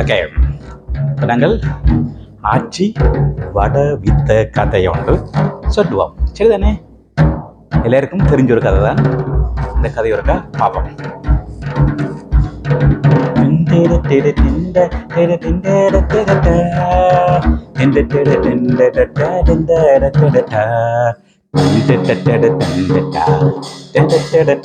Okay இப்போ நாங்கள் ஆட்சி வட வித்த கதையை ஒன்று சொல்லுவோம் சரிதானே எல்லாருக்கும் தெரிஞ்ச ஒரு கதை தான் இந்த கதை ஒருக்கா பார்ப்போம் டெட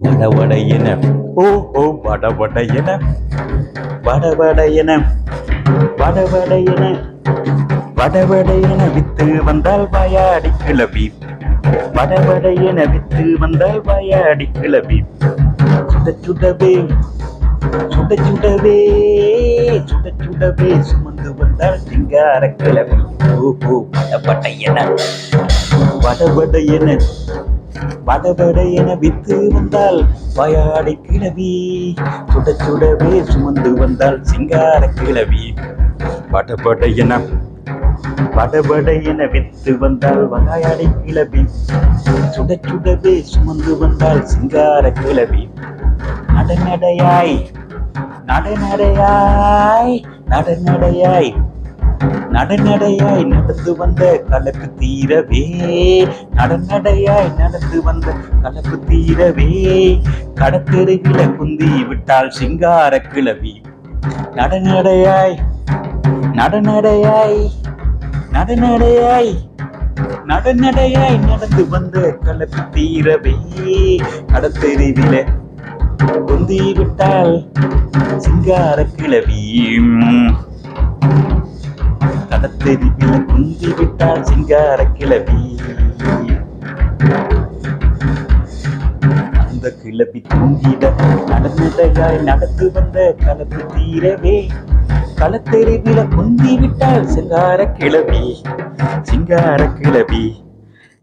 வடவடையன ஓ ஓ வடவடையன வடவட என வடவட என வடவட என வித்து வந்தால் வாயாடி கிளவி. வடவட என வித்து வந்தால் வாயாடி கிளவி. சுட சுடவே சுட சுடவே சுட சுடவே சுமந்து வந்தால் சிங்கார கிளவி. ஓ ஓ வடபட என வடவட என வித்து வந்தால் வயாடை கிளவி சுட சுடவே சுமந்து வந்தால் சிங்கார கிளவி வடவட என வடவட என வித்து வந்தால் வாயாடி கிளவி சுட சுடவே சுமந்து வந்தால் சிங்கார கிளவி நடநடையாய் நடநடையாய் நடநடையாய் நடநடையாய் நடந்து வந்த கலப்பு தீரவே. நடநடையாய் நடந்து வந்த கலப்பு தீரவே. கடத்தெருவில குந்தி விட்டால் சிங்கார கிளவி. நடநடையாய் நடநடையாய் நடநடையாய் நடநடையாய் நடந்து வந்த கலப்பு தீரவே. கடத்தெருவில குந்தி விட்டால் சிங்கார கிளவி. கடத்தெருவில குந்தி விட்டால் சிங்கார கிளவி. அந்த கிளவி தூங்கிட நடந்ததையாய் நடந்து வந்த கலப்பு தீரவே களத்தெருவில குந்தி விட்டால் சிங்கார கிளவி. சிங்கார கிளவி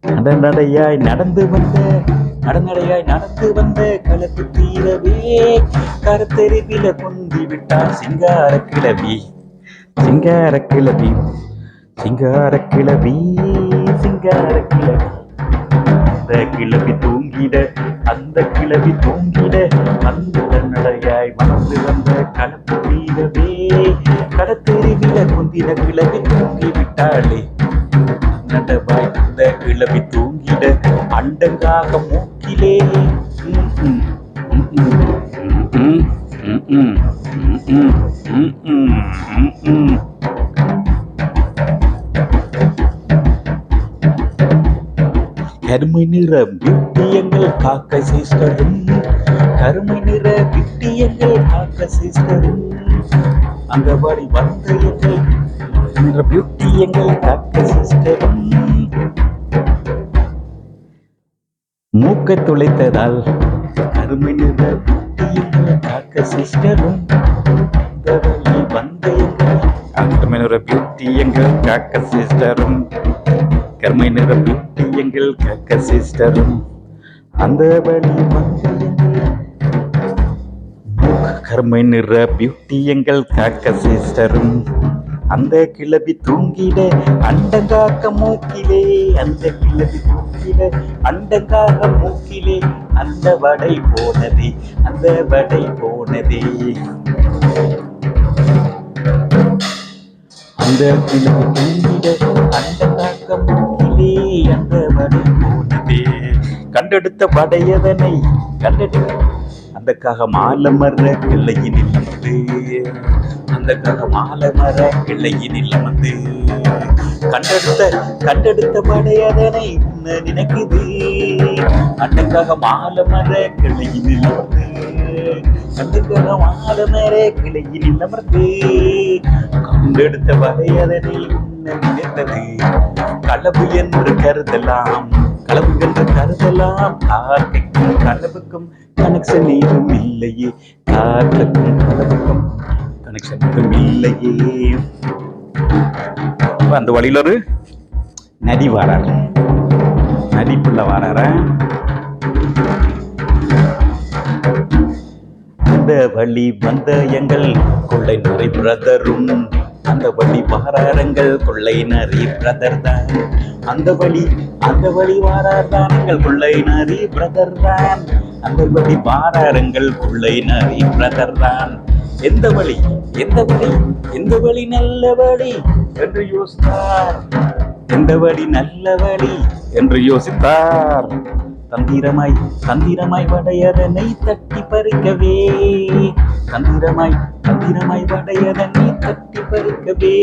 நடநடையாய் நடந்து வந்த நடநடையாய் நடந்து வந்த களத்து தீரவே கருத்தெருவில குந்தி விட்டால் சிங்கார கிளவி. சிங்கார கிளவி சிங்கார கிளவி சிங்கார கிளவி அந்த கிளவி தூங்கிட அந்த கிளவி தூங்கிட அந்த நடையாய் வளர்ந்து வந்த கலப்பு வீரவே கடத்தெருவில குந்தின கிளவி தூங்கி விட்டாளே நடவாய் அந்த கிளவி தூங்கிட அண்டங்காக மூக்கிலே ம், ம், Mm-mm. கருமை நிற விட்டியங்கள் காக்க சிஸ்டரும் கருமை நிற விட்டியங்கள் காக்க சிஸ்டரும் அந்த அங்கவாடி வந்த எங்கள் நிற பியூட்டியங்கள் காக்க சிஸ்டரும் மூக்கை துளைத்ததால் கருமை நிற விட்டியங்கள் காக்க சிஸ்டரும் அங்கவழி வந்த கருமை நிற பியூட்டியங்கள் காக்க சிஸ்டரும் கருமை நிற பியூட்டி எங்கள் கக்க சிஸ்டரும் அந்த வழி வந்து கருமை நிற பியூட்டி எங்கள் காக்க சிஸ்டரும் அந்த கிளவி தூங்கிட அண்டங்காக்க மூக்கிலே அந்த கிளவி தூங்கிட அண்டங்காக மூக்கிலே அந்த வடை போனதே அந்த வடை போனதே. அந்த அந்த தாக்கம் அந்த வடை போனதே கண்டெடுத்த படையதனை கண்டெடு. அந்த கக மாலை மர கிள்ளையினில் வந்து அந்த கக மாலை மர கிள்ளையினில் வந்து கண்டெடுத்த கண்டெடுத்த படையதனை நினைக்குது. கண்ணுக்காக கிரக மாலை மர கிளையில் வந்து கண்ணுக்காக கிரக மாலை மர கிளையில் அமர்ந்து கண்டெடுத்த படை அதனை நினைத்தது. களவு என்று கருதலாம் களவு என்று கருதலாம். காக்கைக்கும் களவுக்கும் கனெக்ஷன் ஏதும் இல்லையே. காற்றுக்கும் களவுக்கும் கனெக்ஷன் ஏதும் இல்லையே. அந்த வழியில் ஒரு நதி வாரார் நதிக்குள்ள வாரார அந்த வழி வந்த எங்கள் கொள்ளை நரி பிரதரும் அந்த வழி வாராரங்கள் கொள்ளை நரி பிரதர் தான் அந்த வழி அந்த வழி வாரார்தான் எங்கள் கொள்ளை நரி பிரதர் தான் அந்த வழி வாராரங்கள் கொள்ளை நரி பிரதர் தான் எந்த வழி எந்த வழி எந்த வழி நல்ல வழி? என்று யோசித்தார். எந்த வழி நல்ல வழி? என்று யோசித்தார். தந்திரமாய் தந்திரமாய் வடையதனை தட்டி பறிக்கவே. தந்திரமாய் தந்திரமாய் வடையதனை தட்டி பறிக்கவே.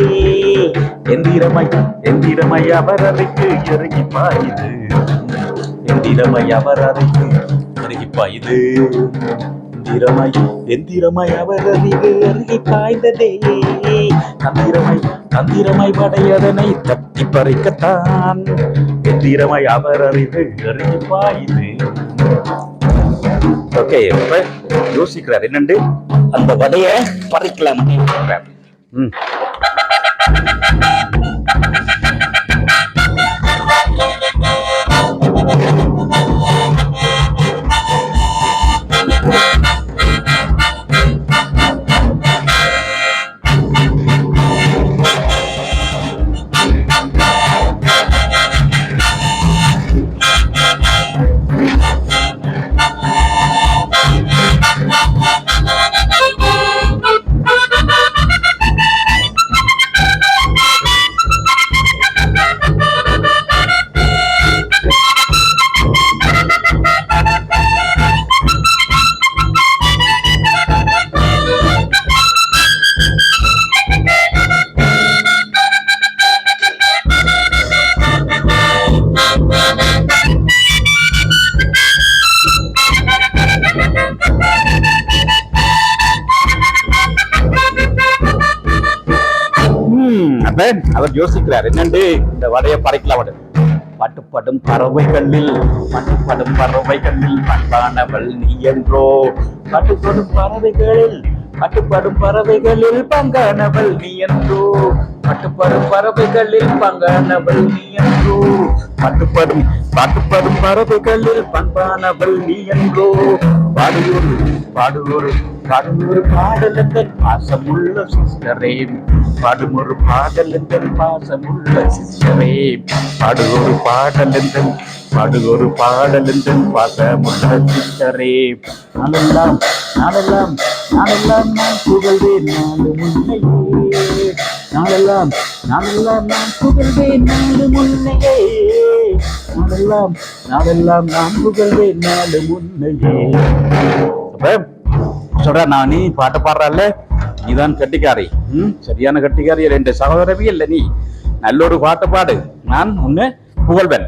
எந்திரமாய் எந்திரமாய் அவர் அறைக்கு இறங்கி பாயுது. எந்திரமாய் அவர் அறைக்கு இறங்கி பாயுது. எந்திரமாய் எந்திரமாய் அவர் அருகு பாய்ந்ததே. தந்திரமாய் தந்திரமாய் படையதனை தட்டி பறிக்கத்தான். எந்திரமாய் அவர் அறிவு அருகே பாயுது ஓகே இப்ப யோசிக்கிறார். என்னண்டு? அந்த வடைய பறிக்கலாம் ம். அப்ப அவர் யோசிக்கிறார் என்னண்டு இந்த வடைய படைக்கலாம் அவரு பட்டுப்படும் பறவைகளில் பட்டுப்படும் பறவைகளில் பண்பானவள் நீ என்றோ. பட்டுப்படும் பறவைகளில் பட்டுப்படும் பறவைகளில் பங்கானவள் நீ என்றோ. பட்டுப்படும் பறவைகளில் பங்கானவள் நீ என்றோ. பட்டுப்படும் பாட்டுப்படும் பறவைகளில் பண்பானவள் நீ என்றோ. பாடுவோரு பாடுவோரு பாடுமொரு பாடலுங்கள் பாசமுள்ள சிஸ்டரே பாடுமொரு பாடலுங்கள் பாசமுள்ள சிஸ்டரே பாடுவோரு பாடலுங்கள் பாடுவோரு பாடலுங்கள் பாசமுள்ள சிஸ்டரே நாளெல்லாம் நாளெல்லாம் நாளெல்லாம் நான் புகழ்வேன் நாடு முன்னையே நாளெல்லாம் நாளெல்லாம் நான் புகழ்வேன் நாடு முன்னையே நாளெல்லாம் நாளெல்லாம் நான் புகழ்வேன் நாடு முன்னையே சொல்ற நான் நீ பாட்டு பாடுறால நீதான் கட்டிக்காரி. ம் சரியான கட்டிக்காரி ரெண்டு சகோதரவி இல்லை நீ. நல்ல ஒரு பாட்டு பாடு. நான் உன்னை புகழ்வேன்.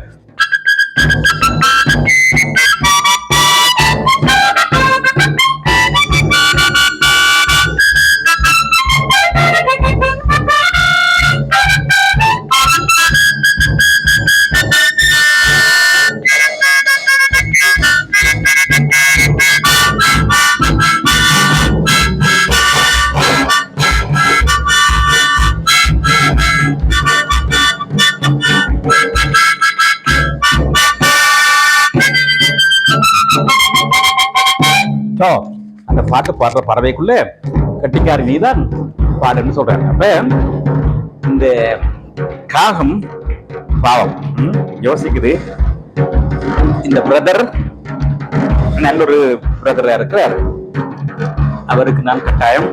அந்த பாட்டு பாடுற பறவைக்குள்ள கட்டிக்காரி நீதான் பாடுன்னு சொல்றாங்க அப்ப இந்த காகம் பாவம் யோசிக்குது இந்த பிரதர் நல்ல ஒரு பிரதரா இருக்கிறார் அவருக்கு நான் கட்டாயம்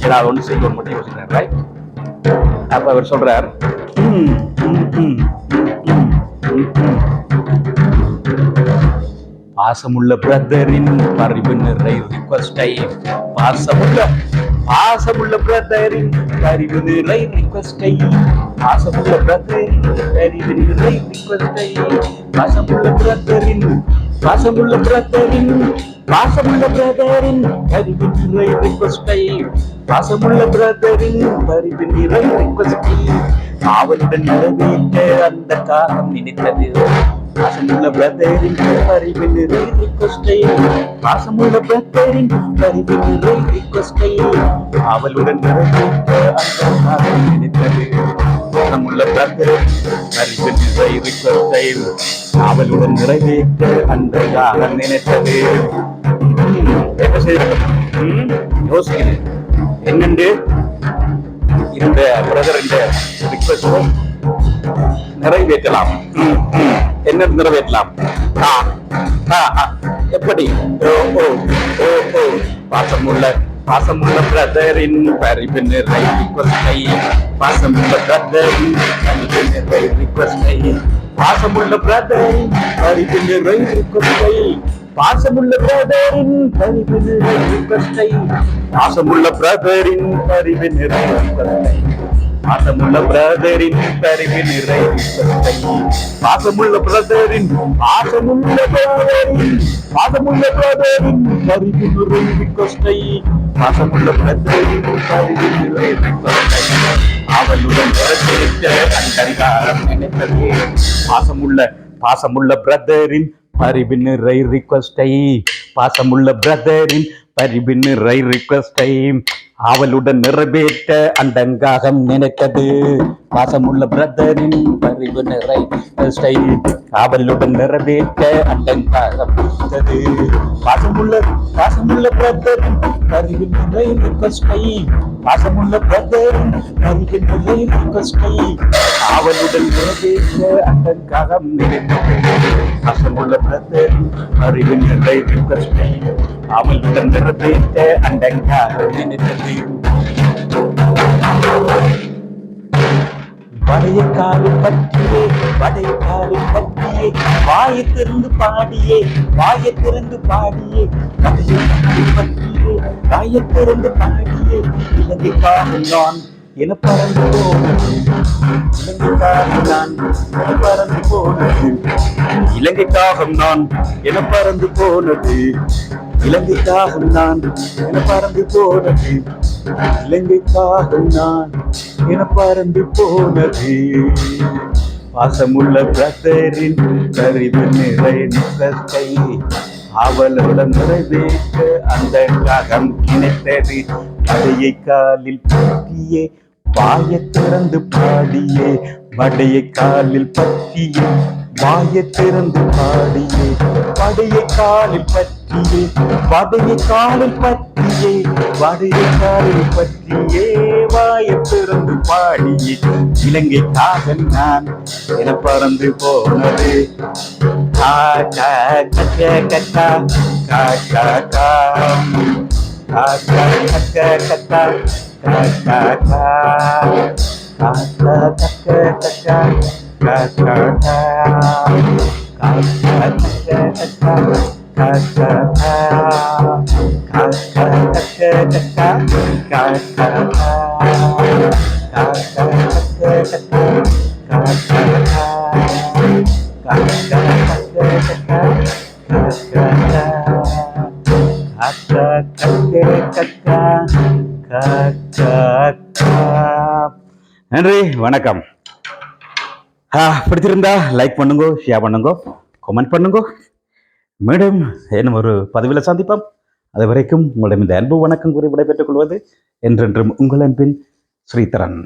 ஏதாவது ஒன்று செய்யணும் மட்டும் யோசிக்கிறார் ரைட் அப்ப அவர் சொல்றார் பாசமுள்ள பிரதரின் பரிவு நிறை ரிக்வஸ்டை பாசமுள்ள பாசமுள்ள பிரதரின் பரிவு நிறை ரிக்வஸ்டை பாசமுள்ள பிரதரின் பரிவு நிறை ரிக்வஸ்டை பாசமுள்ள பிரதரின் பாசமுள்ள பிரதரின் பாசமுள்ள பிரதரின் பரிவு நிறை ரிக்வஸ்டை பாசமுள்ள பிரதரின் பரிவு நிறை ரிக்வஸ்டை காவலுடன் நிறைவேற்ற அந்த காலம் நினைத்தது. பாசமுள்ள பிரதரின் அறிவு நிறை பாசமுள்ள பிரதரின் அறிவு நிறை அவளுடன் நினைத்தது. பாசமுள்ள பிரதரின் அறிவு நிறை அவளுடன் நிறைவேற்ற அன்றையாக நினைத்தது. யோசிக்கிறேன். என்னண்டு? இந்த பிரதர் இந்த ரிக்வஸ்ட் நிறைவேற்றலாம். என்ன நிறைவேற்றலாம்? ஆ, ஆ, எப்படி? பாசமுள்ள பாசமுள்ள பிரதரின் பரிவு நிறை ரிக்வஸ்டை பாசமுள்ள பிரதரின் பரிவு நிறை ரிக்வஸ்டை பாசமுள்ள பிரதரின் பரிவு நிறை ரிக்வஸ்டை பாசமுள்ள பிரதரின் பரிவு நிறை ரிக்வஸ்டை பாசமுள்ள பிரதரின் பரிவு நிறை ரிக்வஸ்டை பாசமுள்ள பிரதரின் பரிவு நிறை பாசமுள்ள பிரதரின் பாசமுள்ள பிரதரின் பாசமுள்ள பிரதரின் பரிவு நிறை ரிக்வஸ்டை பாசமுள்ள பிரதரின் பரிவு நிறை ரிக்வஸ்டை அவளுடன் பிரதரித்த அந்தரிகாரம் நினைத்ததே. பாசமுள்ள பாசமுள்ள பிரதரின் பரிவு நிறை ரிக்வஸ்டை பாசமுள்ள பிரதரின் பரிவு நிறை ரிக்வஸ்டை அவளுடன் நிறைவேற்ற அண்டங்காகம் நினைத்தது. பாசமுள்ள பிரதரின் பரிவு நிறை ரிக்வஸ்டை அவளுடன் நிறைவேற்ற அண்டங்காகம் நினைத்தது. பாசமுள்ள பாசமுள்ள பிரதரின் பரிவு நிறை ரிக்வஸ்டை பாசமுள்ள பிரதரின் பரிவு நிறை ரிக்வஸ்டை அவளுடன் நிறைவேற்ற அண்டங்காகம் நினைத்தது. பாசமுள்ள பிரதரின் பரிவு நிறை ரிக்வஸ்டை அவளுடன் நிறைவேற்ற அண்டங்காகம் நினைத்தது. வடையக்காடு பற்றியே வடையக்காடு பற்றியே வாயை திறந்து பாடியே வாயை திறந்து பாடியே கதையை பற்றியே வாயை திறந்து பாடியே. இலங்கைக்காக நான் என பறந்து போனது இலங்கைக்காக நான் என பறந்து போனது இலங்கைக்காக நான் என பறந்து போனது இலங்கைக்காக நான் என பறந்து போனது. இலங்கைக்காக நான் என பறந்து போனது. பாசமுள்ள பிரதரின் கருது நிறை நிகழ்கை அவளுடன் நிறைவேற்ற அந்த காகம் நினைத்தது அதையை காலில் பற்றியே பாய திறந்து பாடியே வடையை காலில் பற்றியே வாயை திறந்து பாடியே வடையை காலில் பற்றியே வடையை காலில் பற்றியே வடையை காலில் பற்றியே வாயை திறந்து பாடியே இலங்கைக்காக நான் என பறந்து போனது காக்கா கக்க கக்கா காக்கா காம் காக்கா கக்க கா காக்கா கக்க கக்கா காக்கா கா காக்கா கக்க கக்கா காக்கா கா காக்கா கக்க கக்கா காக்கா கா காக்கா கக்க கக்கா காக்கா கா நன்றி வணக்கம். ஆ, பிடிச்சிருந்தா லைக் பண்ணுங்க ஷேர் பண்ணுங்க கமெண்ட் பண்ணுங்க. மேடம் என்னும் ஒரு பதவியில் சந்திப்போம். அது வரைக்கும் உங்களிடம் இந்த அன்பு வணக்கம் கூறி விடைபெற்றுக் கொள்வது என்றென்றும் உங்கள் அன்பின் ஸ்ரீதரன்.